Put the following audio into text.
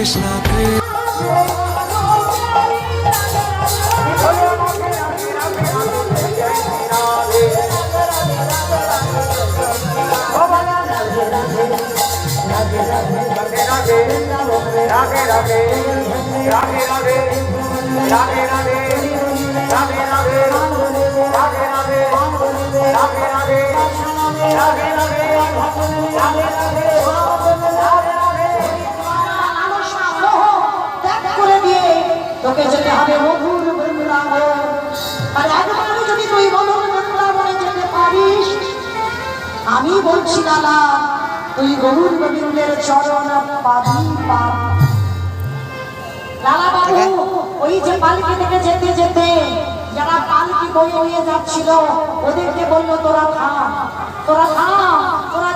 কৃষ্ণ রাধে রাধে রাধে রাধে রাধে রাধে রাধে রাধে রাধে রাধে রাধে রাধে রাধে তোকে যেতে হবে মধুর বৃন্দাবন। আর একবারও যদি তুই মধুর বৃন্দাবনে যেতে পারিস আমি বলছি দাদা তুই গরুর গোবিন্দের চরণ পাবি পাব। লালা বাবু ওই যে পালকি থেকে যেতে যেতে যারা পালকি বয়ে বয়ে যাচ্ছিল ওদেরকে বলল তোরা থাম তোরা থাম তোরা